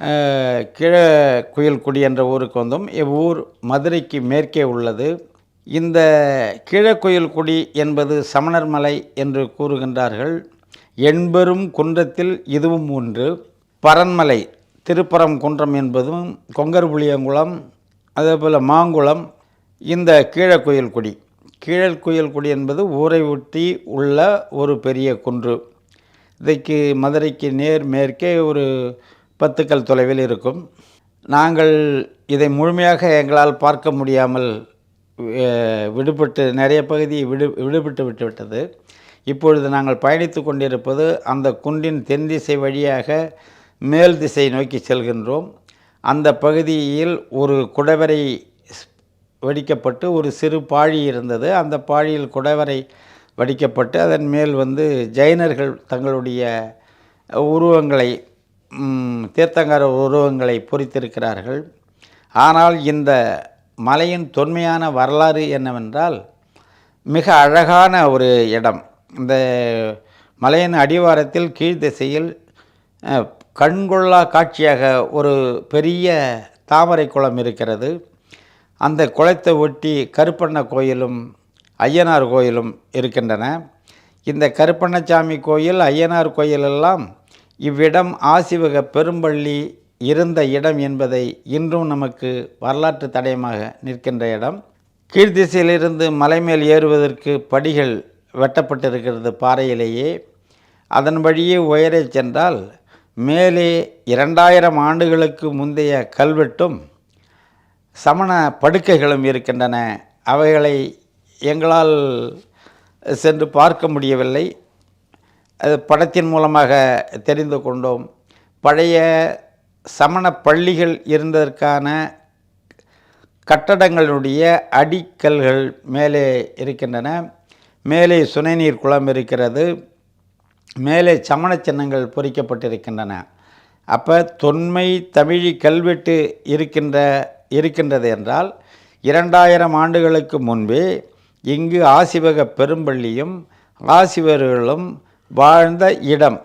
அஹ், கீழ குயில்குடி என்ற ஊருக்கு வந்தோம். இவ்வூர் மதுரைக்கு மேற்கே உள்ளது. இந்த கீழக்குயில்குடி என்பது சமணர் மலை என்று கூறுகின்றார்கள். எண்பெரும் குன்றத்தில் இதுவும் ஒன்று. பரன்மலை திருப்பரம் குன்றம் என்பதும் கொங்கர்புளியங்குளம் அதேபோல் மாங்குளம் இந்த கீழக்குயில்குடி கீழக்குயில்குடி என்பது ஊரை ஒட்டி உள்ள ஒரு பெரிய குன்று. இதைக்கு மதுரைக்கு நேர் மேற்கே ஒரு பத்துக்கள் தொலைவில் இருக்கும். நாங்கள் இதை முழுமையாக எங்களால் பார்க்க முடியாமல் விடுபட்டு நிறைய பகுதி விடு விடுபட்டு விட்டுவிட்டது. இப்பொழுது நாங்கள் பயணித்து கொண்டிருப்பது அந்த குன்றின் தென் திசை வழியாக மேல் திசை நோக்கி செல்கின்றோம். அந்த பகுதியில் ஒரு குடவரை வடிக்கப்பட்டு ஒரு சிறு பாழி இருந்தது. அந்த பாழியில் குடவரை வடிக்கப்பட்டு அதன் மேல் வந்து ஜைனர்கள் தங்களுடைய உருவங்களை தீர்த்தங்கர உருவங்களை பொறித்திருக்கிறார்கள். ஆனால் இந்த மலையின் தொன்மையான வரலாறு என்னவென்றால் மிக அழகான ஒரு இடம். இந்த மலையின் அடிவாரத்தில் கீழ் திசையில் கண்கொள்ளா காட்சியாக ஒரு பெரிய தாமரை குளம் இருக்கிறது. அந்த குளத்தை ஒட்டி கருப்பண்ண கோயிலும் ஐயனார் கோயிலும் இருக்கின்றன. இந்த கருப்பண்ணசாமி கோயில் ஐயனார் கோயிலெல்லாம் இவ்விடம் ஆசிவக பெரும்பள்ளி இருந்த இடம் என்பதை இன்றும் நமக்கு வரலாற்று தடயமாக நிற்கின்ற இடம். கீழ்த்திசையிலிருந்து மலை மேல் ஏறுவதற்கு படிகள் வெட்டப்பட்டிருக்கிறது பாறையிலேயே. அதன் வழியே உயரே சென்றால் மேலே இரண்டாயிரம் ஆண்டுகளுக்கு முந்தைய கல்வெட்டும் சமண படுக்கைகளும் இருக்கின்றன. அவைகளை எங்களால் சென்று பார்க்க முடியவில்லை. அது படத்தின் மூலமாக தெரிந்து கொண்டோம். பழைய சமண பள்ளிகள் இருந்ததற்கான கட்டடங்களுடைய அடிக்கல்கள் மேலே இருக்கின்றன. மேலே சுனைநீர் குளம் இருக்கிறது. மேலே சமண சின்னங்கள் பொறிக்கப்பட்டிருக்கின்றன. அப்போ தொன்மை தமிழி கல்வெட்டு இருக்கின்ற இருக்கின்றது என்றால் இரண்டாயிரம் ஆண்டுகளுக்கு முன்பே இங்கு ஆசிவக பெரும்பள்ளியும் ஆசிவர்களும் வாழ்ந்த இடம்.